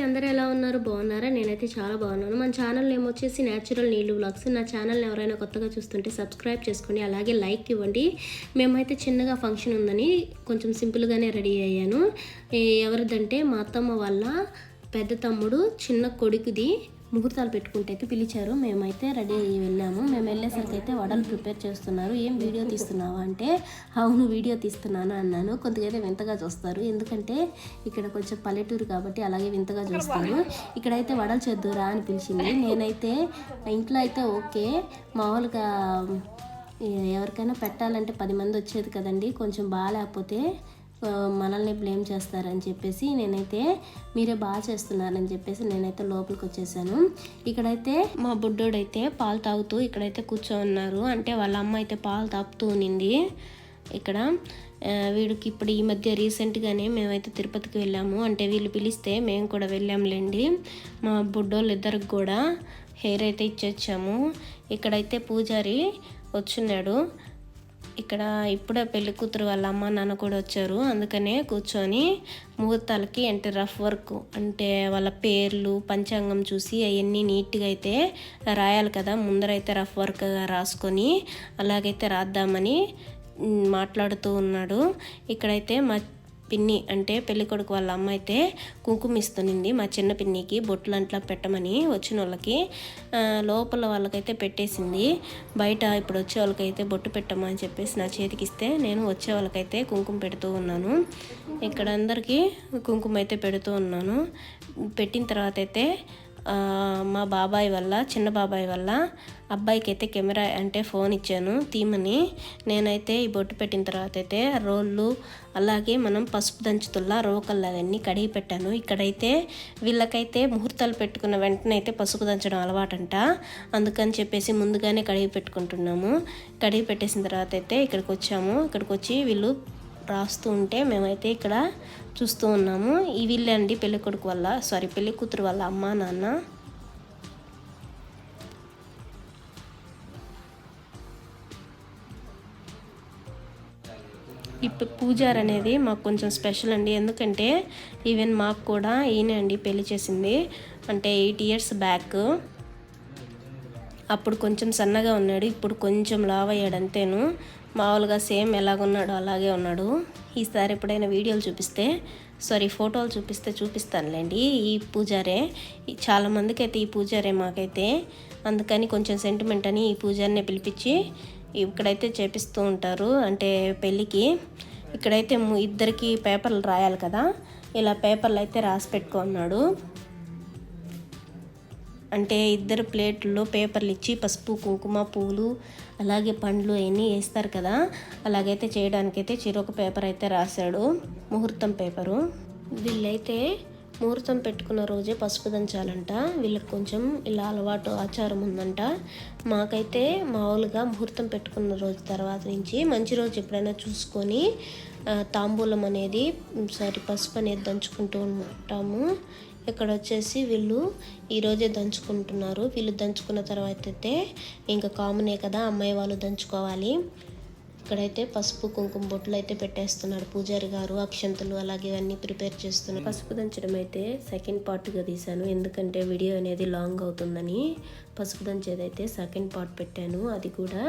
అందరూ ఎలా ఉన్నారు? బాగున్నారా? నేనైతే చాలా బాగున్నాను. మన ఛానల్ నేమ్ వచ్చేసి న్యాచురల్ నీళ్ళు బ్లాగ్స్ నా ఛానల్ని ఎవరైనా కొత్తగా చూస్తుంటే సబ్స్క్రైబ్ చేసుకోండి. అలాగే లైక్ ఇవ్వండి. మేమైతే చిన్నగా ఫంక్షన్ ఉందని కొంచెం సింపుల్గానే రెడీ అయ్యాను. ఎవరిదంటే మా అత్తమ్మ వాళ్ళ పెద్ద తమ్ముడు చిన్న కొడుకుది. ముహూర్తాలు పెట్టుకుంటే పిలిచారు. మేమైతే రెడీ అయ్యి వెళ్ళాము. మేము వెళ్ళేసరికి అయితే వడలు ప్రిపేర్ చేస్తున్నారు. ఏం వీడియో తీస్తున్నావా అంటే అవును వీడియో తీస్తున్నాను అన్నాను. కొంతగా అయితే వింతగా చూస్తారు. ఎందుకంటే ఇక్కడ కొంచెం పల్లెటూరు కాబట్టి అలాగే వింతగా చూస్తారు. ఇక్కడైతే వడలు చేద్దురా అని పిలిచింది. నేనైతే ఇంట్లో అయితే ఓకే. మామూలుగా ఎవరికైనా పెట్టాలంటే పది మంది వచ్చేది కదండి. కొంచెం బాగాలేకపోతే మనల్ని బ్లేమ్ చేస్తారని చెప్పేసి నేనైతే మీరే బాగా చేస్తున్నారని చెప్పేసి నేనైతే లోపలికి వచ్చేసాను. ఇక్కడైతే మా బుడ్డోడైతే పాలు తాగుతూ ఇక్కడైతే కూర్చోన్నారు. అంటే వాళ్ళ అమ్మ అయితే పాలు తాపుతూ ఉన్నింది ఇక్కడ. వీడికి ఇప్పుడు ఈ మధ్య రీసెంట్గానే మేమైతే తిరుపతికి వెళ్ళాము. అంటే వీళ్ళు పిలిస్తే మేము కూడా వెళ్ళాంలేండి. మా బుడ్డోళ్ళు ఇద్దరికి కూడా హెయిర్ అయితే ఇచ్చొచ్చాము. ఇక్కడైతే పూజారి వచ్చున్నాడు. ఇక్కడ ఇప్పుడే పెళ్ళి కూతురు వాళ్ళ అమ్మ నాన్న కూడా వచ్చారు. అందుకనే కూర్చొని ముహూర్తాలకి అంటే రఫ్ వర్క్ అంటే వాళ్ళ పేర్లు పంచాంగం చూసి అవన్నీ నీట్గా అయితే రాయాలి కదా. ముందరైతే రఫ్ వర్క్గా రాసుకొని అలాగైతే రాద్దామని మాట్లాడుతూ ఉన్నాడు. ఇక్కడైతే మా పిన్ని అంటే పెళ్ళి కొడుకు వాళ్ళ అమ్మ అయితే కుంకుమ ఇస్తునింది. మా చిన్న పిన్నికి బొట్లు అంట్లా పెట్టమని వచ్చిన వాళ్ళకి లోపల వాళ్ళకైతే పెట్టేసింది. బయట ఇప్పుడు వచ్చే వాళ్ళకైతే బొట్టు పెట్టమని చెప్పేసి నా చేతికి ఇస్తే నేను వచ్చే వాళ్ళకైతే కుంకుమ పెడుతూ ఉన్నాను. ఇక్కడ అందరికీ కుంకుమ అయితే పెడుతూ ఉన్నాను. పెట్టిన తర్వాత అయితే మా బాబాయ్ వల్ల చిన్న బాబాయ్ వల్ల అబ్బాయికి అయితే కెమెరా అంటే ఫోన్ ఇచ్చాను తీమని. నేనైతే ఈ బొట్టు పెట్టిన తర్వాత అయితే రోళ్ళు అలాగే మనం పసుపు దంచుతుల్లా రోకళ్ళు అవన్నీ కడిగి పెట్టాను. ఇక్కడైతే వీళ్ళకైతే ముహూర్తాలు పెట్టుకున్న వెంటనే అయితే పసుపు దంచడం అలవాటంట. అందుకని చెప్పేసి ముందుగానే కడిగి పెట్టుకుంటున్నాము. కడిగి పెట్టేసిన తర్వాత అయితే ఇక్కడికి వచ్చాము ఇక్కడికి వచ్చి వీళ్ళు రాస్తూ ఉంటే మేమైతే ఇక్కడ చూస్తూ ఉన్నాము. ఈ వీళ్ళే అండి పెళ్ళి కొడుకు వల్ల సారీ పెళ్ళి కూతురు వాళ్ళ అమ్మ నాన్న. ఈ పూజార్ అనేది మాకు కొంచెం స్పెషల్ అండి. ఎందుకంటే ఈవెన్ మాకు కూడా ఈయనే అండి పెళ్ళి చేసింది. అంటే ఎయిట్ ఇయర్స్ బ్యాక్. అప్పుడు కొంచెం సన్నగా ఉన్నాడు. ఇప్పుడు కొంచెం లావ్ అయ్యాడు అంతేను. మామూలుగా సేమ్ ఎలాగున్నాడో అలాగే ఉన్నాడు. ఈసారి ఎప్పుడైనా వీడియోలు చూపిస్తే సారీ ఫోటోలు చూపిస్తే చూపిస్తానులేండి. ఈ పూజారే చాలామందికి అయితే ఈ పూజారే మాకైతే. అందుకని కొంచెం సెంటిమెంట్ అని ఈ పూజారినే పిలిపించి ఇక్కడైతే చేపిస్తూ ఉంటారు. అంటే పెళ్ళికి ఇక్కడైతే ఇద్దరికి పేపర్లు రాయాలి కదా. ఇలా పేపర్లు అయితే రాసి పెట్టుకున్నాడు. అంటే ఇద్దరు ప్లేట్లో పేపర్లు ఇచ్చి పసుపు కుంకుమ పూలు అలాగే పండ్లు అవన్నీ వేస్తారు కదా. అలాగైతే చేయడానికైతే చిరొక పేపర్ అయితే రాశాడు. ముహూర్తం పేపరు. వీళ్ళైతే ముహూర్తం పెట్టుకున్న రోజే పసుపు దంచాలంట. వీళ్ళకి కొంచెం ఇలా అలవాటు ఆచారం ఉందంట. మాకైతే మామూలుగా ముహూర్తం పెట్టుకున్న రోజు తర్వాత నుంచి మంచి రోజు ఎప్పుడైనా చూసుకొని తాంబూలం అనేది సారీ పసుపు అనేది దంచుకుంటూ ఉంటాము. ఇక్కడ వచ్చేసి వీళ్ళు ఈరోజే దంచుకుంటున్నారు. వీళ్ళు దంచుకున్న తర్వాత అయితే ఇంకా కామనే కదా అమ్మాయి వాళ్ళు దంచుకోవాలి. ఇక్కడైతే పసుపు కుంకుమ బొట్లు అయితే పెట్టేస్తున్నారు పూజారి గారు అక్షంతలు అలాగే అన్నీ ప్రిపేర్ చేస్తున్నారు. పసుపు దంచడం అయితే సెకండ్ పార్ట్గా తీశాను. ఎందుకంటే వీడియో అనేది లాంగ్ అవుతుందని పసుపు దంచేది అయితే సెకండ్ పార్ట్ పెట్టాను. అది కూడా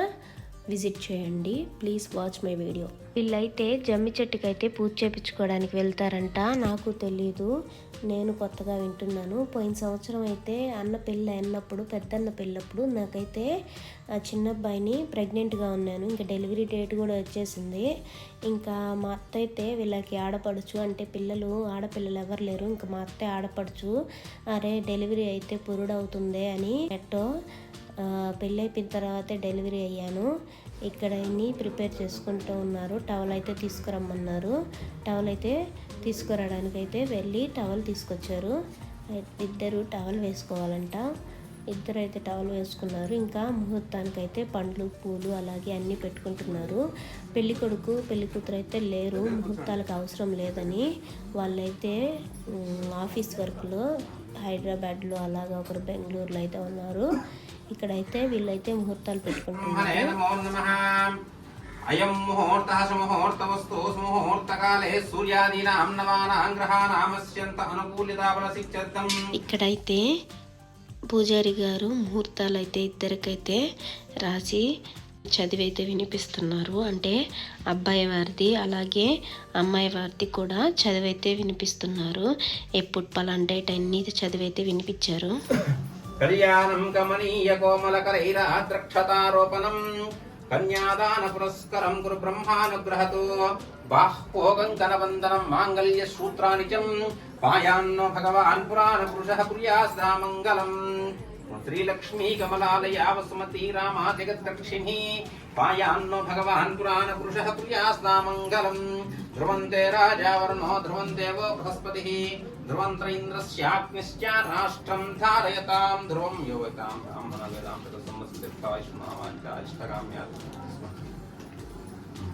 విజిట్ చేయండి. Please watch my video. వీళ్ళైతే జమ్మి చెట్టుకి అయితే పూజ చేపించుకోవడానికి వెళ్తారంట. నాకు తెలీదు. నేను కొత్తగా వింటున్నాను. పోయిన సంవత్సరం అయితే అన్న పెళ్ళి అయినప్పుడు పెద్దన్న పెళ్ళప్పుడు నాకైతే చిన్న అబ్బాయిని ప్రెగ్నెంట్గా ఉన్నాను. ఇంకా డెలివరీ డేట్ కూడా వచ్చేసింది. ఇంకా మా అత్త అయితే వీళ్ళకి ఆడపడుచు అంటే పిల్లలు ఆడపిల్లలు ఎవరు లేరు. ఇంకా మా అత్తే ఆడపడుచు. అరే డెలివరీ అయితే పురుడవుతుంది అని. ఎట్టో పెళ్ళి అయిపోయిన తర్వాతే డెలివరీ అయ్యాను. ఇక్కడ అన్ని ప్రిపేర్ చేసుకుంటూ ఉన్నారు. టవల్ అయితే తీసుకురమ్మన్నారు. టవల్ అయితే తీసుకురావడానికి అయితే వెళ్ళి టవల్ తీసుకొచ్చారు. ఇద్దరు టవల్ వేసుకోవాలంట. ఇద్దరు అయితే టవల్ వేసుకున్నారు. ఇంకా ముహూర్తానికి అయితే పండ్లు పూలు అలాగే అన్నీ పెట్టుకుంటున్నారు. పెళ్ళి కొడుకు పెళ్ళి కూతురు అయితే లేరు. ముహూర్తాలకు అవసరం లేదని వాళ్ళైతే ఆఫీస్ వర్క్లో హైదరాబాద్లో అలాగా ఒకరు బెంగళూరులో అయితే ఉన్నారు. ఇక్కడైతే వీళ్ళైతే ముహూర్తాలు పెట్టుకుంటున్నారు. ముహూర్తः సూర్యాదీనాం నవానాం గ్రహానామస్యంత ఇక్కడైతే పూజారి గారు ముహూర్తాలు అయితే ఇద్దరికైతే రాసి చదివైతే వినిపిస్తున్నారు. అంటే అబ్బాయి వారిది అలాగే అమ్మాయి వారిది కూడా చదివైతే వినిపిస్తున్నారు. ఎప్పుడు పలాంటి డేట్ అన్ని చదివైతే వినిపించారు. కళ్యాణం కమనీయ కోమలకరైరాద్రక్షతారోపణం. కన్యాదాన పురస్కరం గురు బ్రహ్మానుగ్రహతో బాహ్పోగం కనవందనం మాంగళ్య సూత్రానిచం. పాయాన్నో భగవాన్ పురాణ పురుష కుర్యాస్తామంగళం మంగళం. కమలాలయా వసుమతి రామా జగద్దక్షిణి పాయాన్నో భగవాన్ పురాణ పురుష కుర్యాస్తామంగళం ధ్రువంతే రాజావరుణో ధ్రువం దేవో బృహస్పతి ధ్రువంత్ర ఇంద్రస్యాగ్నిశ్చ రాష్ట్రం ధారయతాం ధ్రువం యోగతాం బ్రాహ్మణ వేదాంత సంవత్సరాయుష్మావాంఛాయిష్టకామ్యా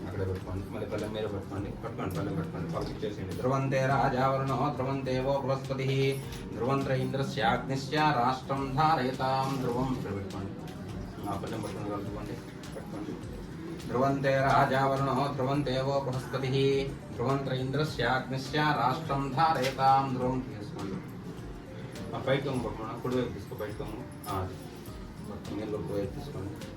అక్కడ పెట్టుకోండి. మళ్ళీ పల్లెం మీద పెట్టుకోండి. పట్టుకోండి పల్లెం పెట్టుకోండి. పక్కకి చేసేయండి ధ్రువంతే రాజావరుణో ధ్రువం దేవో బృహస్పతి. ధ్రువంత్ర ఇంద్రస్యాగ్నిశ్చ రాష్ట్రం ధారయతాం. ధ్రువం ఇక్కడ పెట్టుకోండి. ఆ పల్లెం పట్టుకుని కలుపుకోండి. పెట్టుకోండి. ధ్రువంతే రాజావరుణో ధ్రువం దేవో బృహస్పతి. ధ్రువంత్ర ఇంద్రస్యాగ్నిశ్చ రాష్ట్రం ధారయతాం. ధ్రువం తీసుకోండి ఆ పైకి పట్టుకోండి. కుడివైపు తీసుకో పైకి అది. నీళ్ళు వైపు తీసుకోండి.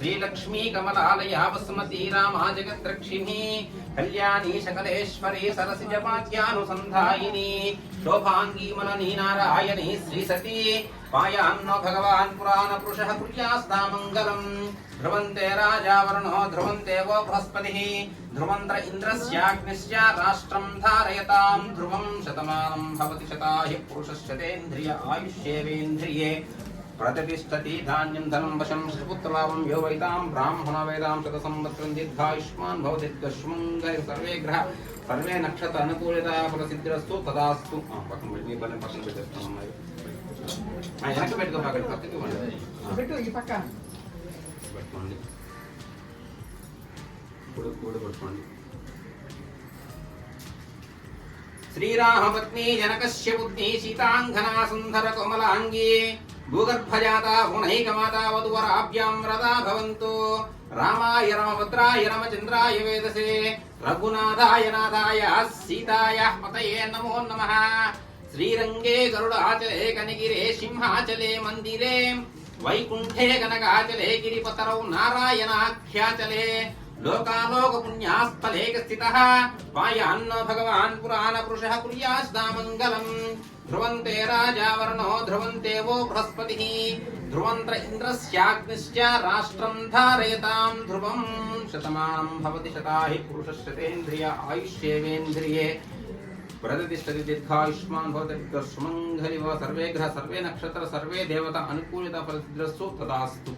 శ్రీలక్ష్మీ కమలాలయా వసుమతి రామా జగద్రక్షిణి కళ్యాణి సకలేశ్వరి సరసిజ వాక్యానుసంధాయిని శోభాంగీ మననీ నారాయణి శ్రీ సతీ పాయాన్నో భగవాన్ పురాణ పురుష కృత్యాస్తా మంగళం. ధ్రువంతే రాజా వరుణో ధ్రువంతే వో బృహస్పతి. ధ్రువంత్ర ఇంద్రస్యాగ్నిశ్చ రాష్ట్రం ధారయతాం. ధ్రువం శతమానం భవతి శతాయ పురుషశ్చతేంద్రియ ఆయుష్యేవేంద్రియే. ప్రతిష్టతి ధాన్యం ధనం వశం సుపుత్రలాభం యో వైతాం బ్రాహ్మణ వేదాం శత సంవత్సరం దీర్ఘాయుష్మాన్ భవతి దశమంగై సర్వే గ్రహ సర్వే నక్షత్ర అనుకూలత ప్రసిద్ధిరస్తు తదాస్తు పక్కన పెట్టి పక్కన పక్కన పెట్టేస్తామన్నారు వెనక్కి పెట్టుకో పక్కన పక్కకి పెట్టు ఈ పక్క. పెట్టుకోండి. కూడా పెట్టుకోండి. శ్రీరామపత్ని జనకస్య బుద్ధి సీతాంగనా సుందర భూగర్భజాత గుణైకమాతావధువరాభ్యాం వ్రతా భవంతు. రామాయ రమభద్రాయ రమచంద్రాయ వేదసే. రఘునాథాయ నాథాయ సీతాయ పతయే నమో నమ. శ్రీరంగే గరుడాచలే కనగిరే సింహాచలే మందిరే. వైకుంఠే కనకాచలే గిరిపతరౌ నారాయణాఖ్యాచలే. లోకాలోక పుణ్యాస్థలే స్థితః పాయాన్నో భగవాన్ పురాణ పురుషः కుర్యాస్తామంగళం ధ్రువంతే రాజావరుణో ధ్రువంతే वो బృహస్పతిः ధ్రువంత్ర ఇంద్రస్యాగ్నిశ్చ రాష్ట్రం ధారయతాం ధ్రువం శతమానం భవతి శతాహి పురుషశతేంద్రియ ఆయుష్యేవేంద్రియే ప్రతిష్టతి దీర్ఘాయుష్మాన్ భవతి సుమంగళివ సర్వే గ్రహ సర్వే నక్షత్ర సర్వే దేవత అనుకూలిత పరిస్థితిరస్సు తదాస్తు